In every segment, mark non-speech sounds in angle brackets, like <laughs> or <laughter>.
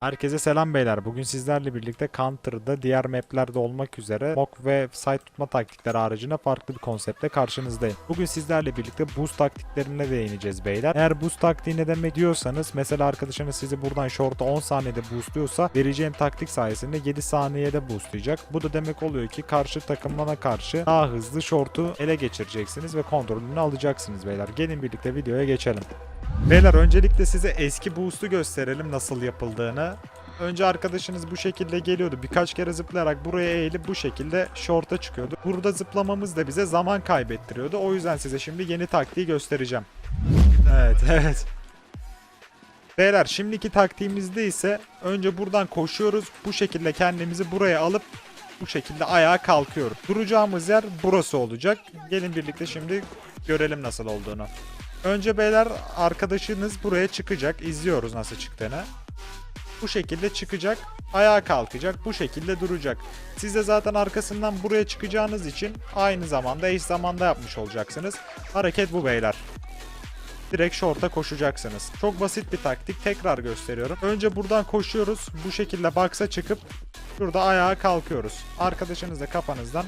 Herkese selam beyler. Bugün sizlerle birlikte Counter'da diğer maplerde olmak üzere mock ve site tutma taktikleri haricinde farklı bir konseptle karşınızdayım. Bugün sizlerle birlikte boost taktiklerine değineceğiz beyler. Eğer boost taktiği ne demek diyorsanız mesela arkadaşınız sizi buradan short'a 10 saniyede boostluyorsa vereceğim taktik sayesinde 7 saniyede boostlayacak. Bu da demek oluyor ki karşı takımına karşı daha hızlı short'u ele geçireceksiniz ve kontrolünü alacaksınız beyler. Gelin birlikte videoya geçelim. Beyler öncelikle size eski boost'u gösterelim nasıl yapıldığını. Önce arkadaşınız bu şekilde geliyordu. Birkaç kere zıplayarak buraya eğilip bu şekilde short'a çıkıyordu. Burada zıplamamız da bize zaman kaybettiriyordu. O yüzden size şimdi yeni taktiği göstereceğim. Evet, <laughs> evet. Beyler şimdiki taktiğimizde ise önce buradan koşuyoruz. Bu şekilde kendimizi buraya alıp bu şekilde ayağa kalkıyoruz. Duracağımız yer burası olacak. Gelin birlikte şimdi görelim nasıl olduğunu. Önce beyler arkadaşınız buraya çıkacak. İzliyoruz nasıl çıktığını. Bu şekilde çıkacak. Ayağa kalkacak. Bu şekilde duracak. Siz de zaten arkasından buraya çıkacağınız için aynı zamanda eş zamanda yapmış olacaksınız. Hareket bu beyler. Direkt short'a koşacaksınız. Çok basit bir taktik. Tekrar gösteriyorum. Önce buradan koşuyoruz. Bu şekilde box'a çıkıp şurada ayağa kalkıyoruz. Arkadaşınız da kafanızdan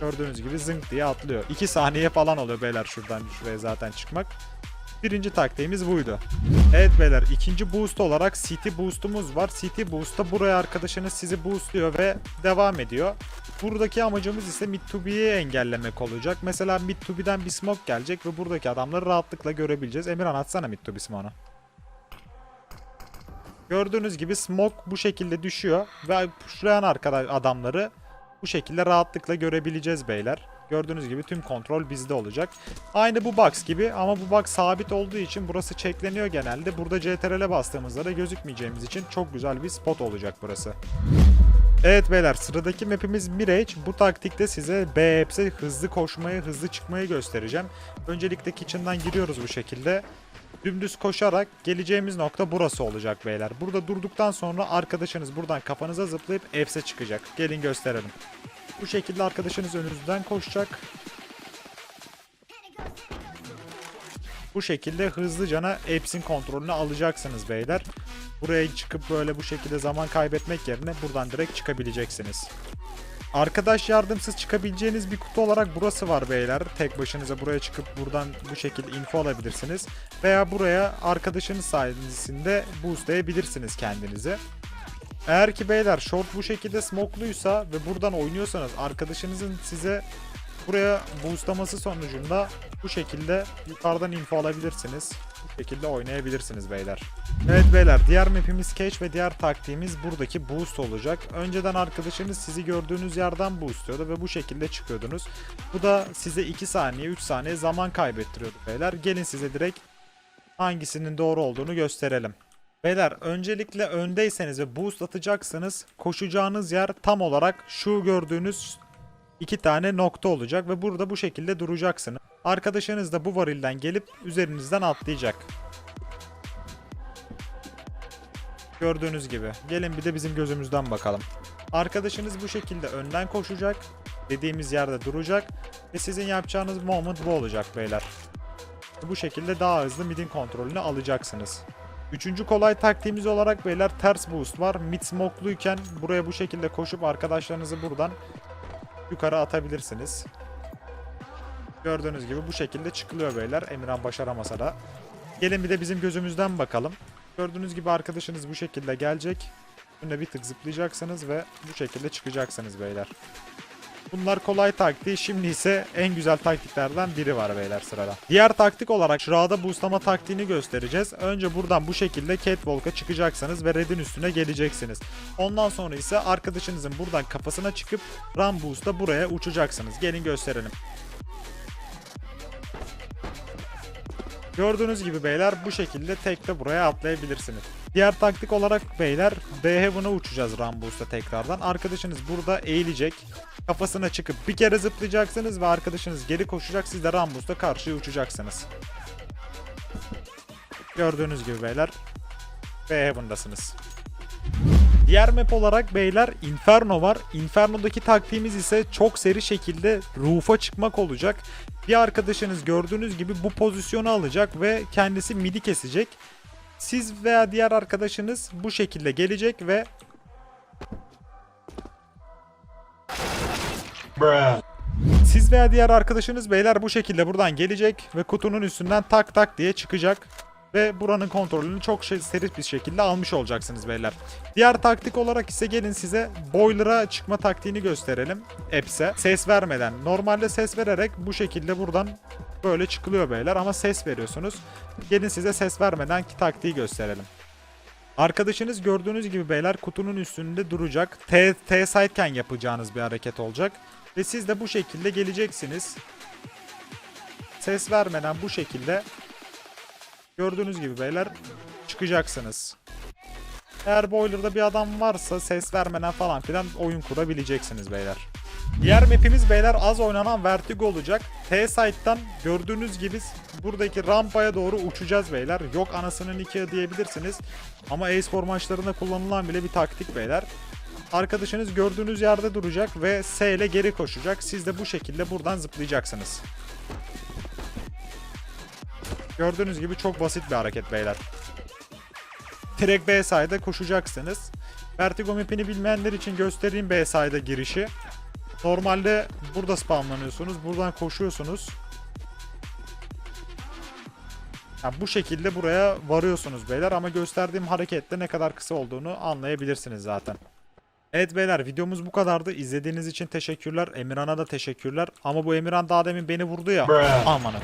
Gördüğünüz gibi zınk diye atlıyor. 2 saniye falan oluyor beyler şuradan şuraya zaten çıkmak. Birinci taktiğimiz buydu. Evet beyler ikinci boost olarak City boost'umuz var. City boost'ta buraya arkadaşınız sizi boostluyor ve devam ediyor. Buradaki amacımız ise mid to B'yi engellemek olacak. Mesela mid to B'den bir smoke gelecek ve buradaki adamları rahatlıkla görebileceğiz. Emirhan atsana mid to B smoke'unu. Gördüğünüz gibi smoke bu şekilde düşüyor ve pushlayan arkadaş adamları bu şekilde rahatlıkla görebileceğiz beyler. Gördüğünüz gibi tüm kontrol bizde olacak. Aynı bu box gibi ama bu box sabit olduğu için burası çekleniyor genelde. Burada CTRL'e bastığımızda da gözükmeyeceğimiz için çok güzel bir spot olacak burası. Evet beyler sıradaki mapimiz Mirage. Bu taktikte size B hepsi hızlı koşmayı, hızlı çıkmayı göstereceğim. Öncelikle kitchen'dan giriyoruz bu şekilde. Dümdüz koşarak geleceğimiz nokta burası olacak beyler. Burada durduktan sonra arkadaşınız buradan kafanıza zıplayıp F'se çıkacak. Gelin gösterelim. Bu şekilde arkadaşınız önünüzden koşacak. Bu şekilde hızlıcana Apps'in kontrolünü alacaksınız beyler. Buraya çıkıp böyle bu şekilde zaman kaybetmek yerine buradan direkt çıkabileceksiniz. Arkadaş yardımsız çıkabileceğiniz bir kutu olarak burası var beyler. Tek başınıza buraya çıkıp buradan bu şekilde info alabilirsiniz. Veya buraya arkadaşınız sayesinde boostlayabilirsiniz kendinizi. Eğer ki beyler short bu şekilde smokluysa ve buradan oynuyorsanız arkadaşınızın size buraya boostlaması sonucunda bu şekilde yukarıdan info alabilirsiniz. Bu şekilde oynayabilirsiniz beyler. Evet beyler diğer mapimiz Catch ve diğer taktiğimiz buradaki boost olacak. Önceden arkadaşınız sizi gördüğünüz yerden boostluyordu ve bu şekilde çıkıyordunuz. Bu da size 2 saniye 3 saniye zaman kaybettiriyordu beyler. Gelin size direkt hangisinin doğru olduğunu gösterelim. Beyler öncelikle öndeyseniz ve boost atacaksanız koşacağınız yer tam olarak şu gördüğünüz iki tane nokta olacak ve burada bu şekilde duracaksınız. Arkadaşınız da bu varilden gelip üzerinizden atlayacak. Gördüğünüz gibi. Gelin bir de bizim gözümüzden bakalım. Arkadaşınız bu şekilde önden koşacak. Dediğimiz yerde duracak. Ve sizin yapacağınız moment bu olacak beyler. Bu şekilde daha hızlı midin kontrolünü alacaksınız. Üçüncü kolay taktiğimiz olarak beyler ters boost var. Mid smokeluyken buraya bu şekilde koşup arkadaşlarınızı buradan yukarı atabilirsiniz. Gördüğünüz gibi bu şekilde çıkılıyor beyler. Emirhan başaramasa da. Gelin bir de bizim gözümüzden bakalım. Gördüğünüz gibi arkadaşınız bu şekilde gelecek. Önüne bir tık zıplayacaksınız ve bu şekilde çıkacaksınız beyler. Bunlar kolay taktiği. Şimdi ise en güzel taktiklerden biri var beyler sırada. Diğer taktik olarak şurada boostlama taktiğini göstereceğiz. Önce buradan bu şekilde catwalk'a çıkacaksınız ve red'in üstüne geleceksiniz. Ondan sonra ise arkadaşınızın buradan kafasına çıkıp run boost'ta buraya uçacaksınız. Gelin gösterelim. Gördüğünüz gibi beyler bu şekilde tek de buraya atlayabilirsiniz. Diğer taktik olarak beyler B Heaven'a uçacağız Ramboos'ta tekrardan. Arkadaşınız burada eğilecek. Kafasına çıkıp bir kere zıplayacaksınız ve arkadaşınız geri koşacak. Siz de Ramboos'ta karşıya uçacaksınız. Gördüğünüz gibi beyler B Heaven'dasınız. Diğer map olarak beyler Inferno var. Inferno'daki taktiğimiz ise çok seri şekilde roof'a çıkmak olacak. Bir arkadaşınız gördüğünüz gibi bu pozisyonu alacak ve kendisi midi kesecek. Siz veya diğer arkadaşınız bu şekilde gelecek ve Siz veya diğer arkadaşınız beyler bu şekilde buradan gelecek ve kutunun üstünden tak tak diye çıkacak. Ve buranın kontrolünü çok şey, seri bir şekilde almış olacaksınız beyler. Diğer taktik olarak ise gelin size boiler'a çıkma taktiğini gösterelim. Apps'e. Ses vermeden. Normalde ses vererek bu şekilde buradan böyle çıkılıyor beyler ama ses veriyorsunuz. Gelin size ses vermeden ki taktiği gösterelim. Arkadaşınız gördüğünüz gibi beyler kutunun üstünde duracak. T, T sideken yapacağınız bir hareket olacak. Ve siz de bu şekilde geleceksiniz. Ses vermeden bu şekilde gördüğünüz gibi beyler çıkacaksınız. Eğer boiler'da bir adam varsa ses vermeden falan filan oyun kurabileceksiniz beyler. Diğer map'imiz beyler az oynanan Vertigo olacak. T-Site'dan gördüğünüz gibi buradaki rampaya doğru uçacağız beyler. Yok anasının nikahı diyebilirsiniz. Ama e-spor maçlarında kullanılan bile bir taktik beyler. Arkadaşınız gördüğünüz yerde duracak ve S ile geri koşacak. Siz de bu şekilde buradan zıplayacaksınız. Gördüğünüz gibi çok basit bir hareket beyler. Direkt B side'a koşacaksınız. Vertigo map'ini bilmeyenler için göstereyim B side'a girişi. Normalde burada spamlanıyorsunuz. Buradan koşuyorsunuz. Yani bu şekilde buraya varıyorsunuz beyler ama gösterdiğim hareketle ne kadar kısa olduğunu anlayabilirsiniz zaten. Evet beyler videomuz bu kadardı. İzlediğiniz için teşekkürler. Emirhan'a da teşekkürler. Ama bu Emirhan daha demin beni vurdu ya. Amanın.